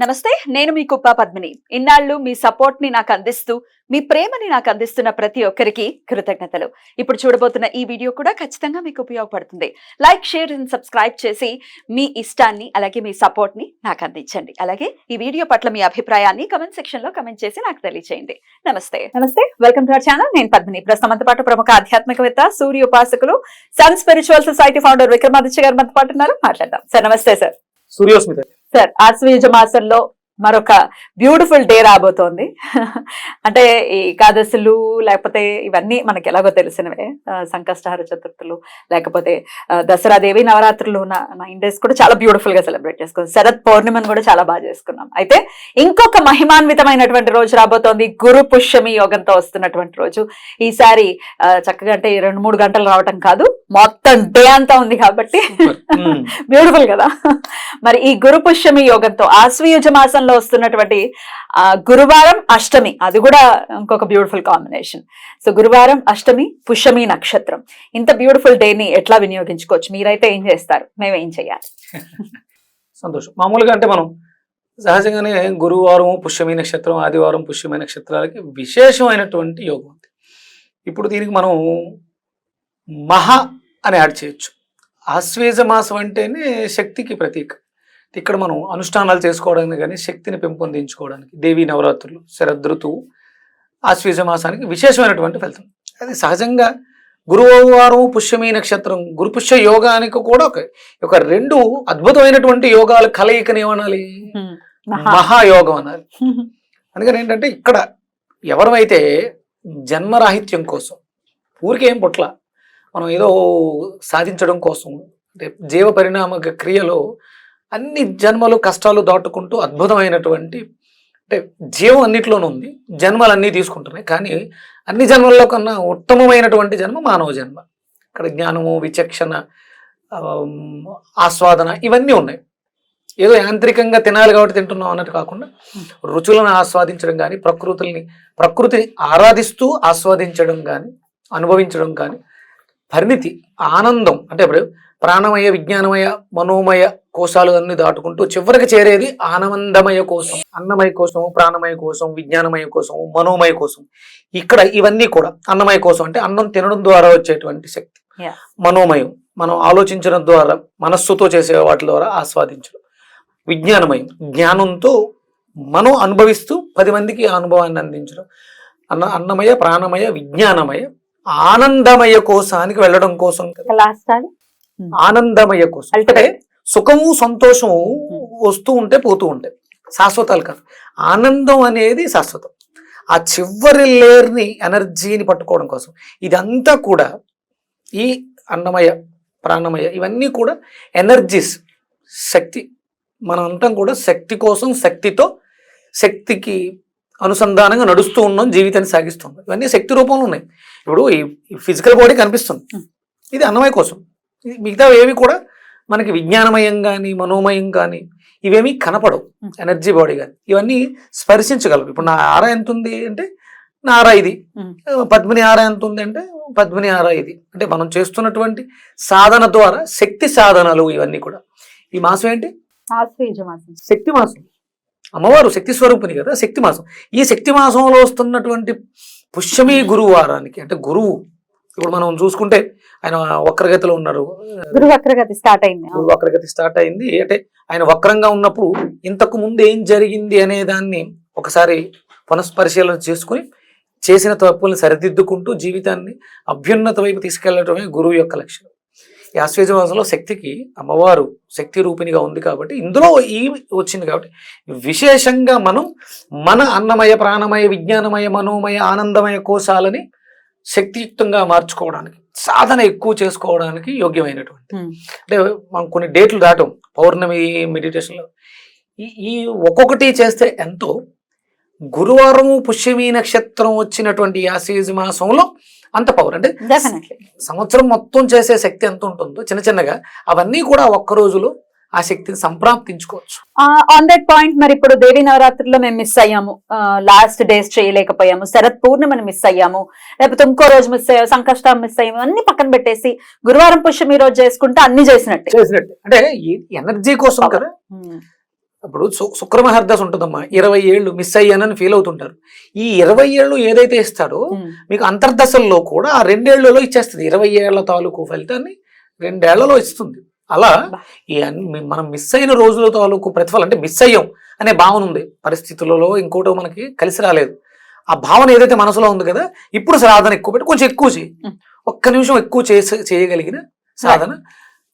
నమస్తే నేను మీ కుప్ప పద్మిని. ఇన్నాళ్ళు మీ సపోర్ట్ని నాకు అందిస్తూ మీ ప్రేమని నాకు అందిస్తున్న ప్రతి ఒక్కరికి కృతజ్ఞతలు. ఇప్పుడు చూడబోతున్న ఈ వీడియో కూడా ఖచ్చితంగా మీకు ఉపయోగపడుతుంది. లైక్ షేర్ అండ్ సబ్స్క్రైబ్ చేసి మీ ఇష్టాన్ని అలాగే మీ సపోర్ట్ని నాకు అందించండి. అలాగే ఈ వీడియో పట్ల మీ అభిప్రాయాన్ని కమెంట్ సెక్షన్లో కమెంట్ చేసి నాకు తెలియజేయండి నమస్తే. నమస్తే. Welcome to our channel. నేను పద్మిని. ప్రస్తుతం పాటు ప్రముఖ ఆధ్యాత్మికవేత్త సూర్య ఉపాసకులు sun spiritual society founder Vikramaditya garu మనతో పాటు ఉన్నారు. మాట్లాడదాం. సార్ నమస్తే సార్. సూర్యోస్మిత. సార్ ఆశ్వయుజ మాసంలో మరొక బ్యూటిఫుల్ డే రాబోతోంది. అంటే ఈ ఏకాదశులు లేకపోతే ఇవన్నీ మనకి ఎలాగో తెలిసినవే. సంకష్టహార చతుర్థులు లేకపోతే దసరా దేవి నవరాత్రులు నైన్ డేస్ కూడా చాలా బ్యూటిఫుల్గా సెలబ్రేట్ చేసుకున్నాం. శరత్ పౌర్ణిమను కూడా చాలా బాగా చేసుకున్నాం. అయితే ఇంకొక మహిమాన్వితమైనటువంటి రోజు రాబోతోంది. గురు పుష్యమి యోగంతో వస్తున్నటువంటి రోజు. ఈసారి చక్కగా అంటే రెండు మూడు గంటలు రావటం కాదు. మొత్తం డే అంతా ఉంది కాబట్టి. బ్యూటిఫుల్ కదా. మరి ఈ గురు పుష్యమి యోగంతో ఆశ్వయుజ మాసంలో వస్తున్నటువంటి ఆ, గురువారం అష్టమి. అది కూడా ఇంకొక బ్యూటిఫుల్ కాంబినేషన్ సో గురువారం అష్టమి పుష్యమి నక్షత్రం. ఇంత బ్యూటిఫుల్ని ఎట్లా వినియోగించుకోవచ్చు? మీరైతే ఏం చేస్తారు? మేము ఏం చేయాలి సంతోషం. మామూలుగా అంటే మనం సహజంగానే గురువారం పుష్యమి నక్షత్రం ఆదివారం పుష్యమి నక్షత్రాలకి విశేషమైనటువంటి యోగం ఉంది. ఇప్పుడు దీనికి మనం మహా అని యాడ్ చేయొచ్చు. ఆశ్వేజ మాసం అంటేనే శక్తికి ప్రతీక. ఇక్కడ మనం అనుష్ఠానాలు చేసుకోవడానికి కానీ శక్తిని పెంపొందించుకోవడానికి దేవీ నవరాత్రులు శరదృతువు ఆశ్వేజ మాసానికి విశేషమైనటువంటి ఫలితం. అది సహజంగా గురువారం పుష్యమి నక్షత్రం గురుపుష్య యోగానికి కూడా ఒక ఒక రెండు అద్భుతమైనటువంటి యోగాల కలయికని ఏమనాలి? మహా. మహాయోగం అనాలి. అందుకని ఏంటంటే ఇక్కడ ఎవరమైతే జన్మరాహిత్యం కోసం ఊరికే పుట్ల మనం ఏదో సాధించడం కోసం అంటే జీవ పరిణామ క్రియలో అన్ని జన్మలు కష్టాలు దాటుకుంటూ అద్భుతమైనటువంటి అంటే జీవం అన్నిట్లోనూ ఉంది జన్మలు అన్నీ తీసుకుంటున్నాయి కానీ అన్ని జన్మల్లో కన్నా ఉత్తమమైనటువంటి జన్మ మానవ జన్మ. ఇక్కడ జ్ఞానము విచక్షణ ఆస్వాదన ఇవన్నీ ఉన్నాయి. ఏదో యాంత్రికంగా తినాలి కాబట్టి తింటున్నాం అన్నట్టు కాకుండా రుచులను ఆస్వాదించడం కానీ ప్రకృతుల్ని ప్రకృతిని ఆరాధిస్తూ ఆస్వాదించడం కానీ అనుభవించడం కానీ పరిణితి ఆనందం అంటే ఇప్పుడు ప్రాణమయ విజ్ఞానమయ మనోమయ కోశాలు అన్ని దాటుకుంటూ చివరికి చేరేది ఆనందమయ కోసం అన్నమయ కోసం ప్రాణమయ కోసం విజ్ఞానమయ కోసం మనోమయ కోసం ఇక్కడ ఇవన్నీ కూడా అన్నమయ కోసం అంటే అన్నం తినడం ద్వారా వచ్చేటువంటి శక్తి. మనోమయం మనం ఆలోచించడం ద్వారా మనస్సుతో చేసే వాటి ద్వారా ఆస్వాదించడం. విజ్ఞానమయం జ్ఞానంతో మనం అనుభవిస్తూ పది మందికి అనుభవాన్ని అందించడం. అన్న అన్నమయ ప్రాణమయ విజ్ఞానమయ ఆనందమయ కోశానికి వెళ్ళడం కోసం కదా. లాస్ట్ అది? ఆనందమయ కోసం అంటే. సుఖము సంతోషము వస్తూ ఉంటే పోతూ ఉంటాయి శాశ్వతాలు కాదు. ఆనందం అనేది శాశ్వతం. ఆ చివరి లేయర్ని ఎనర్జీని పట్టుకోవడం కోసం. ఇదంతా కూడా ఈ అన్నమయ ప్రాణమయ ఇవన్నీ కూడా ఎనర్జీస్ శక్తి మనం అంతా కూడా శక్తి కోసం శక్తితో శక్తికి అనుసంధానంగా నడుస్తూ ఉన్నాం జీవితాన్ని సాగిస్తున్నాం. ఇవన్నీ శక్తి రూపంలో ఉన్నాయి. ఇప్పుడు ఈ ఫిజికల్ బాడీ కనిపిస్తుంది. ఇది అన్నమయ కోసం. మిగతా ఏవి కూడా మనకి విజ్ఞానమయం కానీ మనోమయం కానీ ఇవేమీ కనపడవు. ఎనర్జీ బాడీ కానీ ఇవన్నీ స్పర్శించగలవు. ఇప్పుడు నా ఆరా ఎంత ఉంది అంటే నా ఆరా ఇది. పద్మిని ఆరా ఎంత ఉంది అంటే పద్మిని ఆరా ఇది. అంటే మనం చేస్తున్నటువంటి సాధన ద్వారా శక్తి సాధనలు ఇవన్నీ కూడా. ఈ మాసం ఏంటి? శక్తి మాసం. అమ్మవారు శక్తి స్వరూపిణి కదా శక్తి మాసం. ఈ శక్తి మాసంలో వస్తున్నటువంటి పుష్యమి గురువారానికి అంటే గురువు ఇప్పుడు మనం చూసుకుంటే ఆయన వక్రగతిలో ఉన్నారు గురు వక్రగతి స్టార్ట్ అయింది. వక్రగతి స్టార్ట్ అయింది. అంటే ఆయన వక్రంగా ఉన్నప్పుడు ఇంతకు ముందు ఏం జరిగింది అనే దాన్ని ఒకసారి పునఃపరిశీలన చేసుకుని చేసిన తప్పుల్ని సరిదిద్దుకుంటూ జీవితాన్ని అభ్యున్నత వైపు తీసుకెళ్ళడమే గురువు యొక్క లక్ష్యం. ఈ ఆశ్వేజ మాసంలో శక్తికి అమ్మవారు శక్తి రూపిణిగా ఉంది కాబట్టి ఇందులో ఈ వచ్చింది కాబట్టి విశేషంగా మనం మన అన్నమయ ప్రాణమయ విజ్ఞానమయ మనోమయ ఆనందమయ కోశాలని శక్తియుక్తంగా మార్చుకోవడానికి సాధన ఎక్కువ చేసుకోవడానికి యోగ్యమైనటువంటి. అంటే మనం కొన్ని డేట్లు దాటం పౌర్ణమి మెడిటేషన్లో ఈ ఈ ఒక్కొక్కటి చేస్తే ఎంతో గురువారం పుష్యమి నక్షత్రం వచ్చినటువంటి ఈ ఆశీజ మాసంలో అంత పవర్ అంటే డెఫినెట్లీ సంవత్సరం మొత్తం చేసే శక్తి ఎంత ఉంటుందో చిన్న చిన్నగా అవన్నీ కూడా ఒక్క రోజులో ఆ శక్తిని సంప్రాప్తించుకోవచ్చు. ఆన్ దట్ పాయింట్ మరి ఇప్పుడు దేవి నవరాత్రిలో మేము మిస్ అయ్యాము. లాస్ట్ డేస్ చేయలేకపోయాము. శరత్ పూర్ణిమని మిస్ అయ్యాము. లేకపోతే ఇంకో రోజు మిస్ అయ్యాము. సంకష్టం మిస్ అయ్యాము. అన్ని పక్కన పెట్టేసి గురువారం పుష్యమి రోజు చేసుకుంటే అన్ని చేసినట్టే. చేసినట్టు. అంటే ఈ ఎనర్జీ కోసం కదా. అప్పుడు సు- శుక్రమహర్దశ ఉంటుందమ్మా. ఇరవై ఏళ్ళు మిస్ అయ్యానని ఫీల్ అవుతుంటారు. ఈ ఇరవై ఏళ్ళు ఏదైతే ఇస్తాడో. మీకు అంతర్దశల్లో కూడా ఆ రెండేళ్ళలో ఇచ్చేస్తుంది. ఇరవై ఏళ్ళ తాలూకు ఫలితాన్ని రెండేళ్ళలో ఇస్తుంది. అలా ఈ మనం మిస్ అయిన రోజుల తాలూకు ప్రతిఫలం అంటే మిస్ అయ్యాం అనే భావన ఉంది. పరిస్థితులలో ఇంకోటి మనకి కలిసి రాలేదు. ఆ భావన ఏదైతే మనసులో ఉంది కదా ఇప్పుడు సాధన ఎక్కువ పెట్టి కొంచెం ఎక్కువ చేయి. ఒక్క నిమిషం ఎక్కువ చేసే చేయగలిగిన సాధన.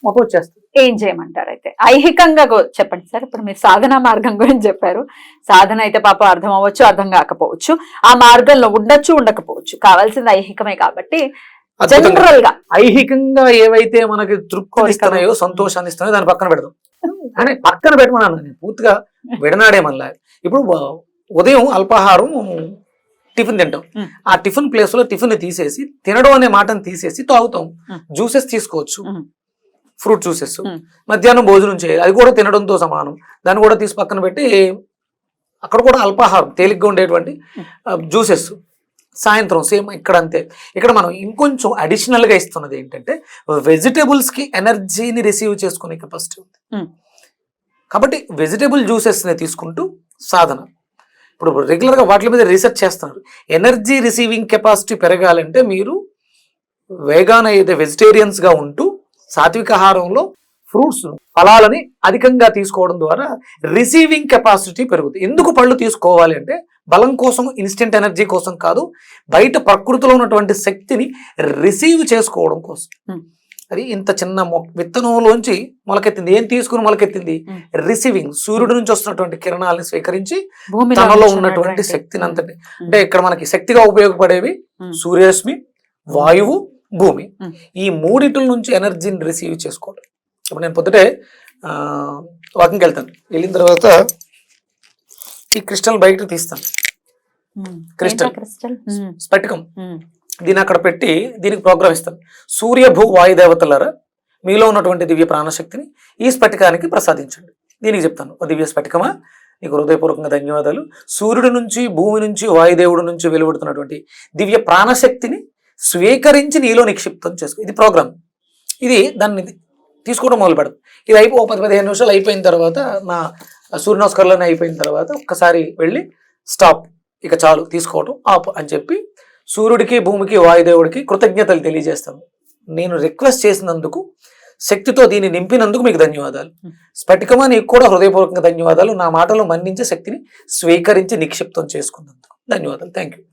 మొత్తం వచ్చేస్తుంది. ఏం చేయమంటారు అయితే? ఐహికంగా చెప్పండి సార్. ఇప్పుడు మీరు సాధన మార్గం గురించి చెప్పారు. సాధన అయితే పాప అర్థం అవ్వచ్చు అర్థం కాకపోవచ్చు. ఆ మార్గంలో ఉండొచ్చు ఉండకపోవచ్చు. కావాల్సింది ఐహికమే కాబట్టి జనరల్గా ఐహికంగా ఏవైతే మనకి తృప్తి. ఇస్తున్నాయో సంతోషాన్ని ఇస్తున్నాయో దాన్ని పక్కన పెడదాం. అని పక్కన పెట్టమన్నాను నేను. పూర్తిగా విడనాడే మళ్ళా. ఇప్పుడు ఉదయం అల్పాహారం టిఫిన్ తింటాం. ఆ టిఫిన్ ప్లేస్లో టిఫిన్ తీసేసి తినడం అనే మాటను తీసేసి తాగుతాం. జ్యూసెస్ తీసుకోవచ్చు. Fruit juices. మధ్యాహ్నం భోజనం చేయాలి. అది కూడా తినడంతో సమానం. దాన్ని కూడా తీసి పక్కన పెట్టి అక్కడ కూడా అల్పాహారం తేలిగ్గా ఉండేటువంటి జ్యూసెస్. సాయంత్రం సేమ్ ఇక్కడ అంతే ఇక్కడ మనం ఇంకొంచెం అడిషనల్గా ఇస్తున్నది ఏంటంటే వెజిటేబుల్స్కి ఎనర్జీని రిసీవ్ చేసుకునే కెపాసిటీ ఉంది. కాబట్టి వెజిటేబుల్ జ్యూసెస్ని తీసుకుంటూ సాధన. ఇప్పుడు రెగ్యులర్గా వాటి మీద రీసెర్చ్ చేస్తున్నారు. ఎనర్జీ రిసీవింగ్ కెపాసిటీ పెరగాలంటే మీరు వేగాన అయితే వెజిటేరియన్స్గా ఉంటూ సాత్విక ఆహారంలో ఫ్రూట్స్ ఫలాలని అధికంగా తీసుకోవడం ద్వారా రిసీవింగ్ కెపాసిటీ పెరుగుతుంది. ఎందుకు పళ్ళు తీసుకోవాలి అంటే బలం కోసం ఇన్స్టెంట్ ఎనర్జీ కోసం కాదు బయట ప్రకృతిలో ఉన్నటువంటి శక్తిని రిసీవ్ చేసుకోవడం కోసం. అది ఇంత చిన్న మొ- విత్తనంలోంచి మొలకెత్తింది. ఏం తీసుకుని మొలకెత్తింది. రిసీవింగ్ సూర్యుడి నుంచి వస్తున్నటువంటి కిరణాలను స్వీకరించి తనలో ఉన్నటువంటి శక్తిని అంతటి అంటే ఇక్కడ మనకి శక్తిగా ఉపయోగపడేవి సూర్యరశ్మి వాయువు భూమి. ఈ మూడిటి నుంచి ఎనర్జీని రిసీవ్ చేసుకోవడం. ఇప్పుడు నేను పొద్దుటే వాకింగ్కి వెళ్తాను. వెళ్ళిన తర్వాత ఈ క్రిస్టల్ బయటకు తీస్తాను. క్రిస్టల్. స్ఫటికం దీన్ని అక్కడ పెట్టి దీనికి ప్రోగ్రామ్ ఇస్తాను. సూర్య భూ వాయుదేవతలారా మీలో ఉన్నటువంటి దివ్య ప్రాణశక్తిని ఈ స్ఫటికానికి ప్రసాదించండి. దీనికి చెప్తాను. దివ్య స్ఫటికమా? నీకు హృదయపూర్వకంగా ధన్యవాదాలు. సూర్యుడి నుంచి భూమి నుంచి వాయుదేవుడి నుంచి వెలువడుతున్నటువంటి దివ్య ప్రాణశక్తిని స్వీకరించి నీలో నిక్షిప్తం చేసుకో. ఇది ప్రోగ్రామ్. ఇది దాన్ని తీసుకోవడం మొదలు పెడదు ఇది అయిపో పది పదిహేను నిమిషాలు అయిపోయిన తర్వాత నా సూర్య నమస్కారాలన్నీ అయిపోయిన తర్వాత ఒక్కసారి వెళ్ళి స్టాప్. ఇక చాలు తీసుకోవడం ఆప్ అని చెప్పి సూర్యుడికి భూమికి వాయుదేవుడికి కృతజ్ఞతలు తెలియజేస్తాను. నేను రిక్వెస్ట్ చేసినందుకు శక్తితో దీన్ని నింపినందుకు మీకు ధన్యవాదాలు. స్ఫటికమా నీకు కూడా హృదయపూర్వకంగా ధన్యవాదాలు. నా మాటలు మన్నించే శక్తిని స్వీకరించి నిక్షిప్తం చేసుకున్నందుకు ధన్యవాదాలు. థ్యాంక్ యూ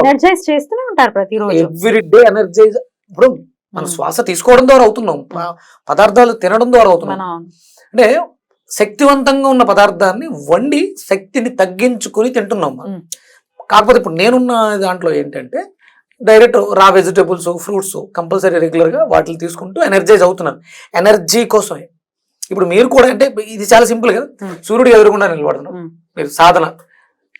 ఎనర్జైజ్ చేస్తూనే ఉంటారు ప్రతిరోజు. ఎవ్రీ డే ఎనర్జైజ్ ఇప్పుడు మన ఉమ్, శ్వాస తీసుకోవడం ద్వారా అవుతున్నాం. ప- పదార్థాలు తినడం ద్వారా అవుతున్నాం. అంటే శక్తివంతంగా ఉన్న పదార్థాన్ని వండి శక్తిని తగ్గించుకుని తింటున్నాం. ఉమ్. కాకపోతే ఇప్పుడు నేనున్న దాంట్లో ఏంటంటే direct raw vegetables fruits compulsory రెగ్యులర్గా వాటిని తీసుకుంటూ ఎనర్జైజ్ అవుతున్నాను. ఎనర్జీ కోసమే. ఇప్పుడు మీరు కూడా అంటే ఇది చాలా సింపుల్ కదా. సూర్యుడు ఎదురుకుండా నిలబడుతున్నాం మీరు సాధన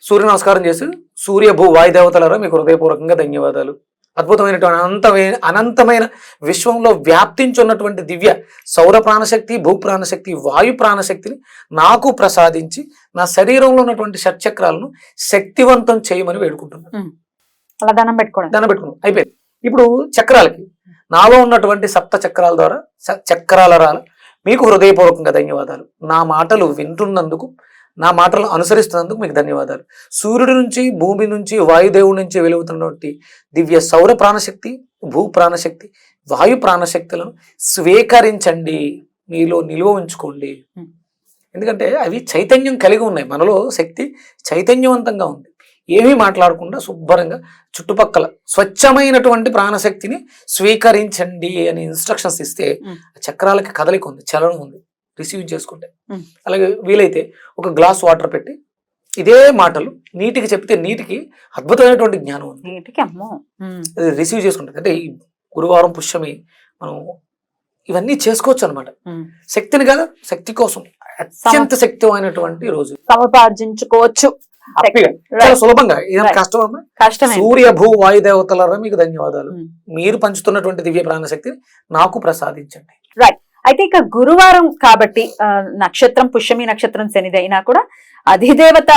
సూర్య నమస్కారం చేసి సూర్య భూ వాయుదేవతలారా మీకు హృదయపూర్వకంగా ధన్యవాదాలు. అద్భుతమైనటువంటి అనంతమైన అనంతమైన విశ్వంలో వ్యాప్తించున్నటువంటి దివ్య సౌర ప్రాణశక్తి భూ ప్రాణశక్తి వాయు ప్రాణశక్తిని నాకు ప్రసాదించి నా శరీరంలో ఉన్నటువంటి షట్చక్రాలను శక్తివంతం చేయమని వేడుకుంటున్నాను. అలా దండం పెట్టుకోవడం దండం పెట్టుకున్నాం. అయిపోయింది. ఇప్పుడు చక్రాలకి నాలో ఉన్నటువంటి సప్త చక్రాల ద్వారా చక్రాల రాల మీకు హృదయపూర్వకంగా ధన్యవాదాలు. నా మాటలు వింటున్నందుకు నా మాటలు అనుసరిస్తున్నందుకు మీకు ధన్యవాదాలు. సూర్యుడి నుంచి భూమి నుంచి వాయుదేవుడి నుంచి వెలుగుతున్నటువంటి దివ్య సౌర ప్రాణశక్తి భూ ప్రాణశక్తి వాయు ప్రాణశక్తులను స్వీకరించండి. మీలో నిలువ ఉంచుకోండి. ఎందుకంటే అవి చైతన్యం కలిగి ఉన్నాయి. మనలో శక్తి చైతన్యవంతంగా ఉంది. ఏమీ మాట్లాడకుండా శుభ్రంగా చుట్టుపక్కల స్వచ్ఛమైనటువంటి ప్రాణశక్తిని స్వీకరించండి అని ఇన్స్ట్రక్షన్స్ ఇస్తే. ఆ చక్రాలకి కదలిక ఉంది చలనం ఉంది. రిసీవ్ చేసుకుంటే. అలాగే వీలైతే ఒక గ్లాస్ వాటర్ పెట్టి ఇదే మాటలు నీటికి చెప్తే నీటికి అద్భుతమైనటువంటి జ్ఞానం ఉంది. నీటికి అమ్మో. రిసీవ్ చేసుకుంటుంది అంటే ఈ గురువారం పుష్యమి మనం ఇవన్నీ చేసుకోవచ్చు అనమాట. శక్తిని కదా శక్తి కోసం అత్యంత శక్తిమైనటువంటి రోజు. సముపార్జించుకోవచ్చు. సులభంగా. కష్టమమ్మా కష్టమే సూర్య భూ వాయుదేవతలరా మీకు ధన్యవాదాలు. మీరు పంచుతున్నటువంటి దివ్య ప్రాణశక్తిని నాకు ప్రసాదించండి. అయితే ఇక గురువారం కాబట్టి ఆ, నక్షత్రం పుష్యమి నక్షత్రం శనిది అయినా కూడా అధిదేవత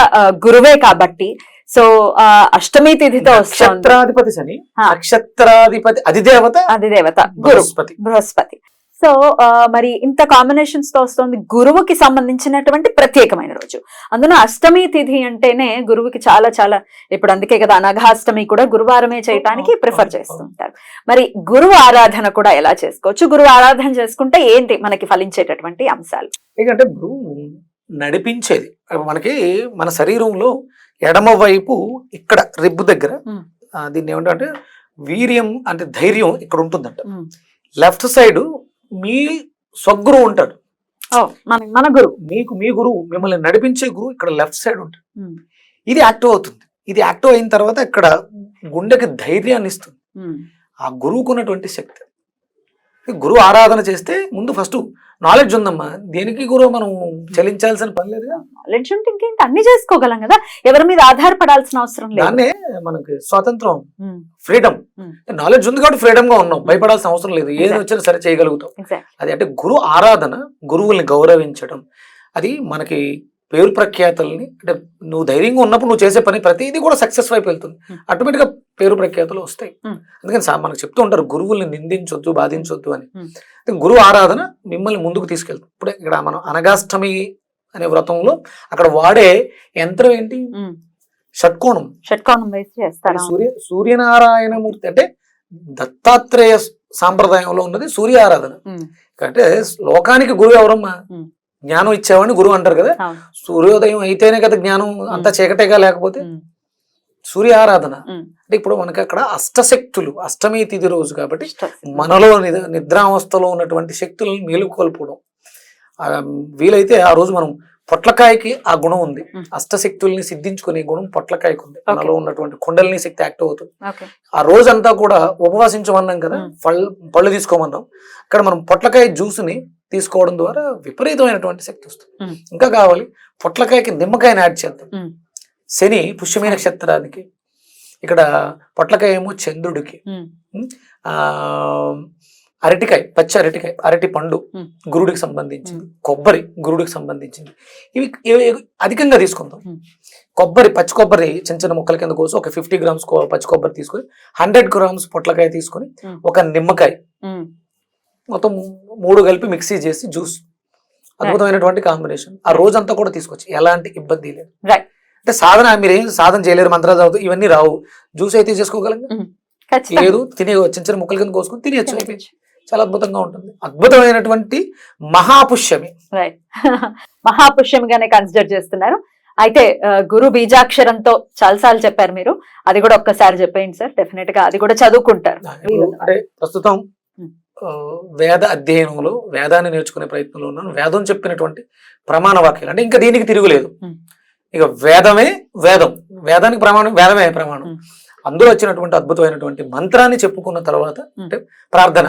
గురువే కాబట్టి. సో ఆ, అష్టమి తిథితో నక్షత్రాధిపతి శని. నక్షత్రాధిపతి అధిదేవత అధిదేవత గురు బృహస్పతి. బృహస్పతి. సో మరి ఇంత కాంబినేషన్స్తో వస్తుంది గురువుకి సంబంధించినటువంటి ప్రత్యేకమైన రోజు. అందున అష్టమి తిథి అంటేనే గురువుకి చాలా చాలా ఇప్పుడు అందుకే కదా అనఘాష్టమి కూడా గురువారమే చేయటానికి ప్రిఫర్ చేస్తుంటారు. మరి గురువు ఆరాధన కూడా ఎలా చేసుకోవచ్చు? గురువు ఆరాధన చేసుకుంటే ఏంటి మనకి ఫలించేటటువంటి అంశాలు? ఎందుకంటే గురువు నడిపించేది. మనకి మన శరీరంలో ఎడమ వైపు ఇక్కడ రిబ్బు దగ్గర దీన్ని ఏమంటే వీర్యం అంటే ధైర్యం ఇక్కడ ఉంటుందంట. లెఫ్ట్ సైడ్ మీ స్వగురువు ఉంటాడు. మన మన గురువు. మీకు మీ గురువు మిమ్మల్ని నడిపించే గురువు ఇక్కడ లెఫ్ట్ సైడ్ ఉంటాడు. ఇది యాక్టివ్ అవుతుంది. ఇది యాక్టివ్ అయిన తర్వాత ఇక్కడ గుండెకి ధైర్యాన్ని ఇస్తుంది. ఆ గురువుకు ఉన్నటువంటి శక్తి గురువు ఆరాధన చేస్తే ముందు ఫస్ట్ నాలెడ్జ్ ఉందమ్మా. దేనికి గురువు మనం చెల్లించాల్సిన పని లేదుగా? నాలెడ్జ్ ఉంటే ఇంకేంటి? అన్ని చేసుకోగలం కదా. ఎవరి మీద ఆధారపడాల్సిన అవసరం లేదు. దాన్నే మనకి స్వాతంత్రం ఫ్రీడమ్ Hmm. నాలెడ్జ్ ఉంది కాబట్టి ఫ్రీడమ్గా ఉన్నాం. భయపడాల్సిన అవసరం లేదు. ఏది. వచ్చినా సరే చేయగలుగుతాం. అది అంటే గురు ఆరాధన గురువుల్ని గౌరవించడం. అది మనకి పేరు ప్రఖ్యాతల్ని అంటే నువ్వు ధైర్యంగా ఉన్నప్పుడు నువ్వు చేసే పని ప్రతిదీ కూడా సక్సెస్ వైపు వెళ్తుంది. Hmm. ఆటోమేటిక్గా పేరు ప్రఖ్యాతలు వస్తాయి. అందుకని మనకు చెప్తూ ఉంటారు గురువుల్ని నిందించొద్దు బాధించొద్దు అని. గురువు ఆరాధన మిమ్మల్ని ముందుకు తీసుకెళ్తుంది. ఇప్పుడు ఇక్కడ మనం అనగాష్టమి అనే వ్రతంలో అక్కడ వాడే యంత్రం ఏంటి? షట్కోణం. షట్కోణం వేసి సూర్య సూర్యనారాయణమూర్తి అంటే దత్తాత్రేయ సాంప్రదాయంలో ఉన్నది సూర్య ఆరాధన. అంటే లోకానికి గురువు ఎవరమ్మా. జ్ఞానం ఇచ్చేవాడిని గురువు అంటారు కదా. సూర్యోదయం అయితేనే కదా జ్ఞానం అంతా చీకటేగా లేకపోతే సూర్య ఆరాధన. అంటే ఇప్పుడు మనకి అక్కడ అష్టశక్తులు అష్టమి తిథి రోజు కాబట్టి. మనలో నిద- నిద్రావస్థలో ఉన్నటువంటి శక్తులను మేలుకొల్పడం ఆ, వీలైతే ఆ రోజు మనం పొట్లకాయకి ఆ గుణం ఉంది. అష్టశక్తుల్ని సిద్ధించుకునే గుణం పొట్లకాయకు ఉంది. మనలో ఉన్నటువంటి కుండలిని శక్తి యాక్టివ్ అవుతుంది ఆ రోజంతా కూడా ఉపవాసించమన్నాం కదా. పళ్ళు పళ్ళు తీసుకోమన్నాం అక్కడ మనం పొట్లకాయ జ్యూస్ని తీసుకోవడం ద్వారా విపరీతమైనటువంటి శక్తి వస్తుంది. ఇంకా కావాలి పొట్లకాయకి నిమ్మకాయని యాడ్ చేద్దాం. శని పుష్యమి నక్షత్రానికి ఇక్కడ పొట్లకాయ ఏమో చంద్రుడికి అరటికాయ పచ్చి అరటికాయ అరటి పండు. గురుడికి సంబంధించింది కొబ్బరి గురుడికి సంబంధించింది ఇవి అధికంగా తీసుకుందాం. కొబ్బరి పచ్చి కొబ్బరి చిన్న చిన్న ముక్కల కింద కోసం ఒక ఫిఫ్టీ గ్రామ్స్ పచ్చి కొబ్బరి తీసుకొని హండ్రెడ్ గ్రామ్స్ పొట్లకాయ తీసుకొని. ఒక నిమ్మకాయ మొత్తం మూడు కలిపి మిక్సీ చేసి జ్యూస్ అద్భుతమైనటువంటి కాంబినేషన్ ఆ రోజంతా కూడా తీసుకొచ్చి ఎలాంటి ఇబ్బంది లేదు. అంటే సాధన మీరు ఏం సాధన చేయలేరు మంత్రాలు చదువుతూ ఇవన్నీ రావు జ్యూస్ అయితే చేసుకోగలం. లేదు తినే చిన్న చిన్న ముక్కల కింద కోసుకొని తినేయచ్చు. చాలా అద్భుతంగా ఉంటుంది. అద్భుతమైనటువంటి మహాపుష్యమి. రైట్ మహాపుష్యంగానే కన్సిడర్ చేస్తున్నారు. అయితే గురు బీజాక్షరంతో చాలాసార్లు చెప్పారు మీరు. అది కూడా ఒక్కసారి చెప్పేయండి సార్. డెఫినెట్గా అది కూడా చదువుకుంటారు. అంటే ప్రస్తుతం Hmm. వేద అధ్యయనంలో వేదాన్ని నేర్చుకునే ప్రయత్నంలో ఉన్నాను. వేదం చెప్పినటువంటి ప్రమాణ వాక్యాలు. అంటే ఇంకా దీనికి తిరుగులేదు. Hmm. ఇక వేదమే వేదం. వేదానికి ప్రమాణం వేదమే ప్రమాణం. Hmm. అందులో వచ్చినటువంటి అద్భుతమైనటువంటి మంత్రాన్ని చెప్పుకున్న తర్వాత. అంటే ప్రార్థన.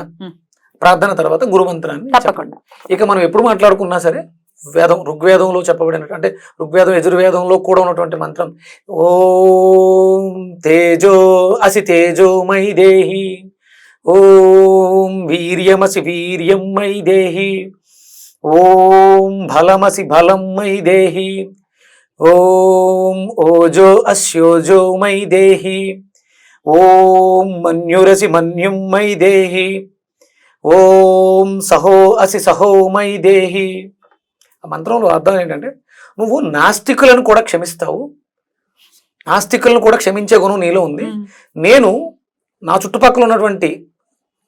ప్రార్థన తర్వాత గురు మంత్రాన్ని చెప్పాలి. తప్పకుండా ఇక మనం ఎప్పుడు మాట్లాడుకున్నా సరే వేదం ఋగ్వేదంలో చెప్పబడిన అంటే ఋగ్వేదం యజుర్వేదంలో కూడా ఉన్నటువంటి మంత్రం ఓం తేజో అసి తేజో మై దేహి ఓం వీర్యమసి వీర్యం మై దేహి ఓం బలమసి బలం మై దేహి ఓం ఓజో అస్యోజో మై దేహి ఓం మన్యురసి మన్యుం మై దేహి ఓం సహో అసి సహో మై దేహి. ఆ మంత్రంలో అర్థం ఏంటంటే నువ్వు నాస్తికులను కూడా క్షమిస్తావు. నాస్తికులను కూడా క్షమించే గుణం నీలో ఉంది. నేను నా చుట్టుపక్కల ఉన్నటువంటి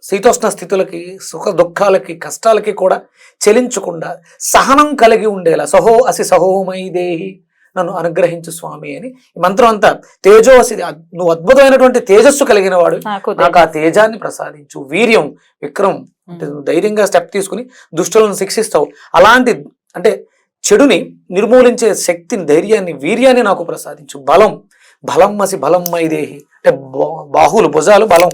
శీతోష్ణ స్థితులకి సుఖ దుఃఖాలకి కష్టాలకి కూడా చెలించకుండా సహనం కలిగి ఉండేలా సహో అసి సహోమై దేహి. నన్ను అనుగ్రహించు స్వామి అని. ఈ మంత్రం అంతా తేజో అసి నువ్వు అద్భుతమైనటువంటి తేజస్సు కలిగిన వాడు నాకు ఆ తేజాన్ని ప్రసాదించు. వీర్యం విక్రమం అంటే నువ్వు ధైర్యంగా స్టెప్ తీసుకుని దుష్టులను శిక్షిస్తావు. అలాంటి అంటే చెడుని నిర్మూలించే శక్తిని ధైర్యాన్ని వీర్యాన్ని నాకు ప్రసాదించు. బలం. బలం మసి బలం మైదేహి అంటే బా- బాహువులు భుజాలు బలం.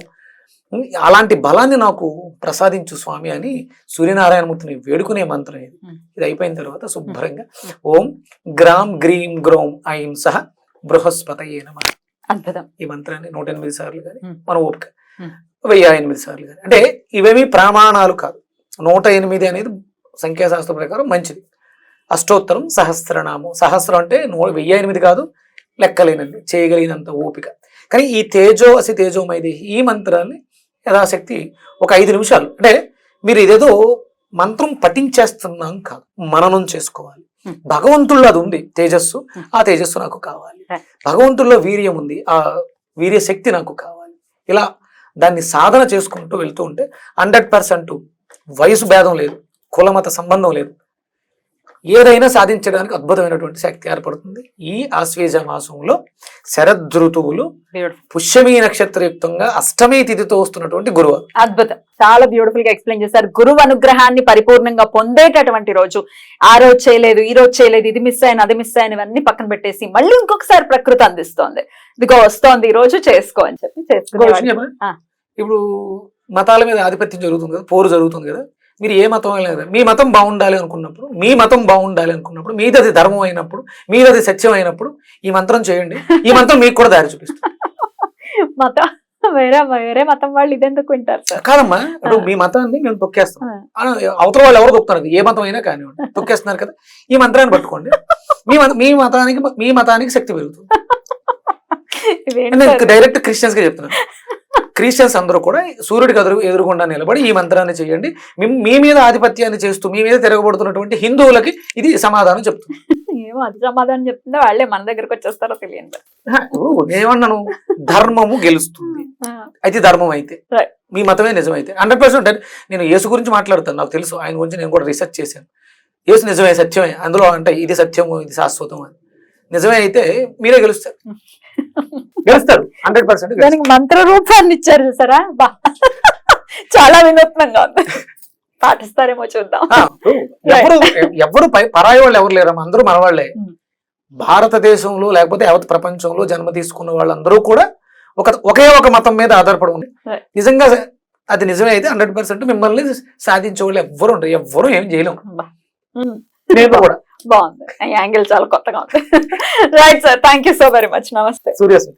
అలాంటి బలాన్ని నాకు ప్రసాదించు స్వామి అని సూర్యనారాయణమూర్తిని వేడుకునే మంత్రం ఇది. ఇది అయిపోయిన తర్వాత శుభ్రంగా ఓం గ్రామ్ గ్రీం గ్రోం ఐం సహ బృహస్పతయే నమ. అద్భుతం. ఈ మంత్రాన్ని నూట ఎనిమిది సార్లు కానీ. మన ఓపిక. వెయ్యి ఎనిమిది సార్లు కానీ అంటే ఇవేమీ ప్రమాణాలు కాదు. నూట ఎనిమిది అనేది సంఖ్యాశాస్త్రం ప్రకారం మంచిది. అష్టోత్తరం సహస్రనామం. సహస్రం అంటే నూ వెయ్యి ఎనిమిది కాదు లెక్కలేనండి చేయగలిగినంత ఓపిక. కానీ ఈ తేజో అసి తేజోమైది ఈ మంత్రాన్ని యథాశక్తి ఒక ఐదు నిమిషాలు అంటే మీరు ఇదేదో మంత్రం పఠించేస్తున్నాం కాదు మననం చేసుకోవాలి. భగవంతుల్లో అది ఉంది తేజస్సు. ఆ తేజస్సు నాకు కావాలి. భగవంతుల్లో వీర్యం ఉంది ఆ వీర్య శక్తి నాకు కావాలి ఇలా దాన్ని సాధన చేసుకుంటూ వెళ్తూ ఉంటే హండ్రెడ్ పర్సెంట్ వయసు భేదం లేదు కులమత సంబంధం లేదు ఏదైనా సాధించడానికి అద్భుతమైనటువంటి శక్తి ఏర్పడుతుంది. ఈ ఆశ్వేజ మాసంలో శరదృతువులు పుష్యమీ నక్షత్రయుక్తంగా అష్టమి తిథితో వస్తున్నటువంటి గురువు. అద్భుతం. చాలా బ్యూటిఫుల్గా ఎక్స్ప్లెయిన్ చేశారు. గురువు అనుగ్రహాన్ని పరిపూర్ణంగా పొందేటటువంటి రోజు. ఆ రోజు చేయలేదు ఈ రోజు చేయలేదు ఇది మిస్ అయిన అది మిస్ అయిన ఇవన్నీ పక్కన పెట్టేసి మళ్ళీ ఇంకొకసారి ప్రకృతి అందిస్తోంది. ఇదిగో వస్తోంది ఈ రోజు చేసుకో అని చెప్పి? ఆ. ఇప్పుడు మతాల మీద ఆధిపత్యం జరుగుతుంది కదా పోరు జరుగుతుంది కదా. మీరు ఏ మతం కదా మీ మతం బాగుండాలి అనుకున్నప్పుడు మీ మతం బాగుండాలి అనుకున్నప్పుడు మీది అది ధర్మం అయినప్పుడు మీది అది సత్యం అయినప్పుడు ఈ మంత్రం చేయండి. ఈ మంత్రం మీకు కూడా దారి చూపిస్తుంది. మతం వేరే వేరే మతం వాళ్ళు ఇదెందుకు వింటారు కాదమ్మా ఇప్పుడు మీ మతాన్ని మేము తొక్కేస్తాం. అవతల వాళ్ళు ఎవరు తొక్కుతున్నారు ఏ మతం అయినా కానివ్వండి తొక్కేస్తున్నారు కదా ఈ మంత్రాన్ని పట్టుకోండి. మీ మత మీ మతానికి మీ మతానికి శక్తి పెరుగుతుంది? డైరెక్ట్ క్రిస్టియన్స్గా చెప్తున్నాను. క్రిస్టియన్స్ అందరూ కూడా సూర్యుడికి ఎదురు ఎదురుగుండా నిలబడి ఈ మంత్రాన్ని చేయండి. మీ- మీద ఆధిపత్యాన్ని చేస్తూ మీ మీద తిరగబడుతున్నటువంటి హిందువులకి ఇది సమాధానం చెప్తుంది. ఏమో అది సమాధానం చెప్తుందో వాళ్ళే మన దగ్గరకు వచ్చేస్తారో తెలియదు నేనేమన్నాను ధర్మము గెలుస్తుంది. అయితే ధర్మం అయితే. మీ మతమే నిజమైతే? హండ్రెడ్ పర్సెంట్ నేను యేసు గురించి మాట్లాడతాను నాకు తెలుసు. ఆయన గురించి నేను కూడా రీసెర్చ్ చేశాను. యేసు నిజమే సత్యమే. అందులో అంటే ఇది సత్యము ఇది శాశ్వతం అని. నిజమే అయితే మీరే గెలుస్తారు. గెలుస్తారు హండ్రెడ్ పర్సెంట్ దానికి మంత్ర రూపాన్ని ఇచ్చారు చూసారా? బా. చాలా వినూత్నంగా ఉంది. పాటిస్తారేమో చూద్దాం. ఎవరు ఎవరు పై- పరాయి వాళ్ళు ఎవరు లేరమ్మా అందరూ మనవాళ్ళే. భారతదేశంలో లేకపోతే యావత్ ప్రపంచంలో జన్మ తీసుకున్న వాళ్ళందరూ కూడా ఒక ఒకే ఒక మతం మీద ఆధారపడి ఉంది. నిజంగా అది నిజమే అయితే హండ్రెడ్ పర్సెంట్ మిమ్మల్ని సాధించే వాళ్ళు ఎవ్వరు ఉండరు. ఎవ్వరు ఏం చేయలేము నేను కూడా. బాగుంది. యాంగిల్ చాలా కొత్తగా ఉంది. Right sir thank you so very much నమస్తే. సూర్యస్